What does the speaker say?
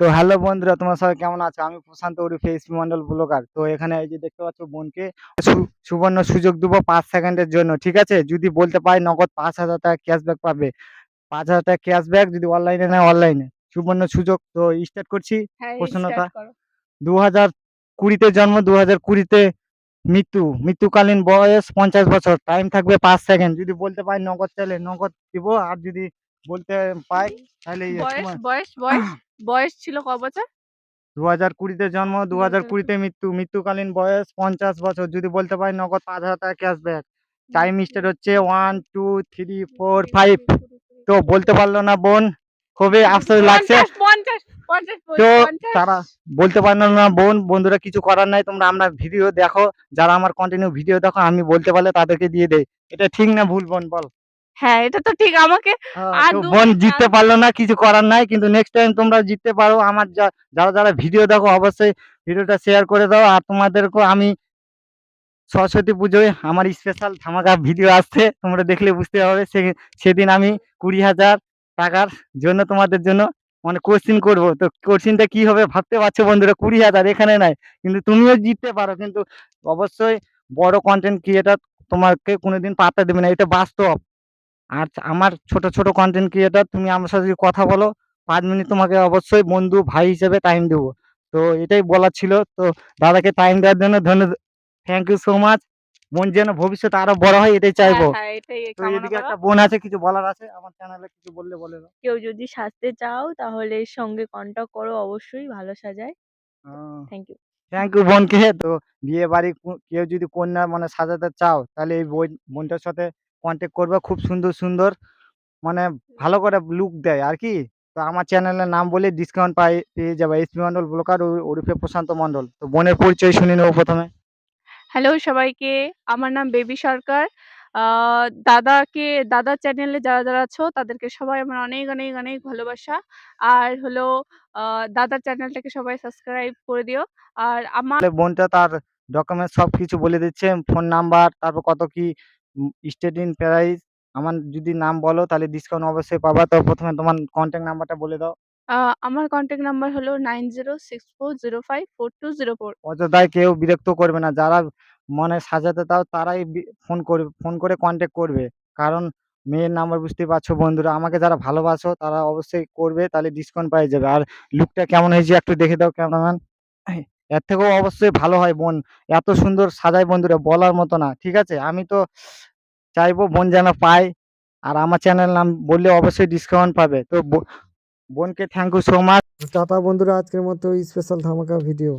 তো হ্যালো বন্ধুরা তোমার সবাই কেমন আছো? আমি প্রশান্ত উরুফে এসপি মন্ডল ব্লগার। তো এখানে এই যে দেখতে পাচ্ছ বোনকে সুবর্ণ সুযোগ দেবো পাঁচ সেকেন্ডের জন্য ঠিক আছে? যদি বলতে পারি নগদ পাঁচ হাজার টাকা ক্যাশব্যাক পাবে। পাঁচ হাজার টাকা ক্যাশব্যাক যদি অনলাইনে নেয় অনলাইনে সুবর্ণ সুযোগ তো স্টার্ট করছি। হ্যাঁ প্রশ্নটা দু হাজার কুড়িতে জন্ম দু হাজার কুড়িতে মৃত্যু। মৃত্যুকালীন বয়স পঞ্চাশ বছর টাইম থাকবে পাঁচ সেকেন্ড। যদি বলতে পারি নগদ চাইলে নগদ দিব আর যদি বলতে পাই তাহলে বয়স বয়স। বয়স ছিল ক বছর? দু হাজার কুড়িতে জন্ম দু হাজার কুড়িতে মৃত্যু মৃত্যুকালীন বয়স পঞ্চাশ বছর। যদি বলতে পারি নগদ পাঁচ হাজার টাকা ক্যাশব্যাক টাইম স্টার্ট হচ্ছে one two three four five তো বলতে পারল না বোন খুবই আফসোস লাগছে। তো তারা বলতে পারল না বোন বন্ধুরা কিছু করার নাই তোমরা আমরা ভিডিও দেখো। যারা আমার কন্টিনিউ ভিডিও দেখো আমি বলতে পারলে তাদেরকে দিয়ে দেয় এটা ঠিক না ভুল বোন বল। হ্যাঁ এটা তো ঠিক আমাকে আর বোন জিততে পারল না কিছু করার নাই কিন্তু নেক্সট টাইম তোমরা জিততে পারো। আমার যা- যারা যারা ভিডিও দেখো অবশ্যই ভিডিওটা শেয়ার করে দাও। আর তোমাদেরকেও আমি সরস্বতী পুজোয় আমার স্পেশাল ধামাকা ভিডিও আসছে তোমরা দেখলে বুঝতে পারবে। সে সেদিন আমি কুড়ি হাজার টাকার জন্য তোমাদের জন্য মানে কোশ্চিন করব। তো কোশ্চিনটা কি হবে ভাবতে পারছ বন্ধুরা? কুড়ি হাজার এখানে নাই কিন্তু তুমিও জিততে পারো। কিন্তু অবশ্যই বড় কন্টেন্ট ক্রিয়েটার তোমাকে কোনোদিন পাত্তা দেবে না। এটা বাস্তব। আর আমার ছোট ছোট কন্টেন্ট ক্রিয়েটার তুমি আমার সাথে কথা বলো পাঁচ মিনিট তোমাকে অবশ্যই বন্ধু ভাই হিসেবে টাইম দেবো। তো এটাই বলার ছিল। তো দাদাকে টাইম দেওয়ার জন্য ধন্যবাদ থ্যাংক ইউ সো মাচ মন যেন ভবিষ্যতে আরও বড় হয় এটাই চাইব। হ্যাঁ, হ্যাঁ, তো এদিকে একটা বোন আছে কিছু বলার আছে আমার চ্যানেলে কিছু বললে বলে কেউ যদি সাজতে চাও তাহলে এর সঙ্গে কন্টাক্ট করো অবশ্যই ভালো সাজায়। থ্যাংক ইউ থ্যাংক ইউ বোনকে। তো বিয়ে বাড়ি কেউ যদি কন্যা মানে সাজাতে চাও তাহলে এই বোন বোনটার সাথে কন্ট্যাক্ট করবে খুব সুন্দর সুন্দর মানে ভালো করে লুক দেয় আর কি। তো আমার চ্যানেলের নাম বলে ডিসকাউন্ট পাই পেয়ে যাবে। এসপি মন্ডল ব্লকার ওরফে প্রশান্ত মন্ডল তো বোনের পরিচয় শুনে নেব প্রথমে। হ্যালো সবাইকে আমার নাম বেবি সরকার। দাদাকে দাদার চ্যানেলে যারা যারা আছো তাদেরকে সবাই আমার অনেক অনেক অনেক ভালোবাসা। আর হলো দাদার চ্যানেলটাকে সবাই সাবস্ক্রাইব করে দিও। আর আমার বোনটা তার ডকুমেন্টস সব কিছু বলে দিচ্ছে ফোন নাম্বার তারপর কত কি স্টেডিং প্রাইস আমার যদি নাম বলো তাহলে ডিসকাউন্ট অবশ্যই পাবা। তো প্রথমে তোমার কন্ট্যাক্ট নাম্বারটা বলে দাও। আমার কন্ট্যাক্ট নাম্বার হলো nine zero six four zero five four two zero four অযথায় কেউ বিরক্ত করবে না। যারা মনে সাজাতে দাও তারাই ফোন করবে ফোন করে কন্ট্যাক্ট করবে। কারণ মেয়ের নাম্বার বুঝতেই পারছ বন্ধুরা আমাকে যারা ভালোবাসো তারা অবশ্যই করবে তাহলে ডিসকাউন্ট পেয়ে যাবে। আর লুকটা কেমন হয়েছে একটু দেখে দাও ক্যামেরাম্যান এর থেকেও অবশ্যই ভালো হয় বোন। এত সুন্দর সাজায় বন্ধুরা বলার মতো না, ঠিক আছে? আমি তো চাইব বোন যেন পায়, আর আমার চ্যানেল নাম বললে অবশ্যই ডিসকাউন্ট পাবে। তো বোনকে thank you so much tata বন্ধুরা, আজকের মতো স্পেশাল ধামাকা ভিডিও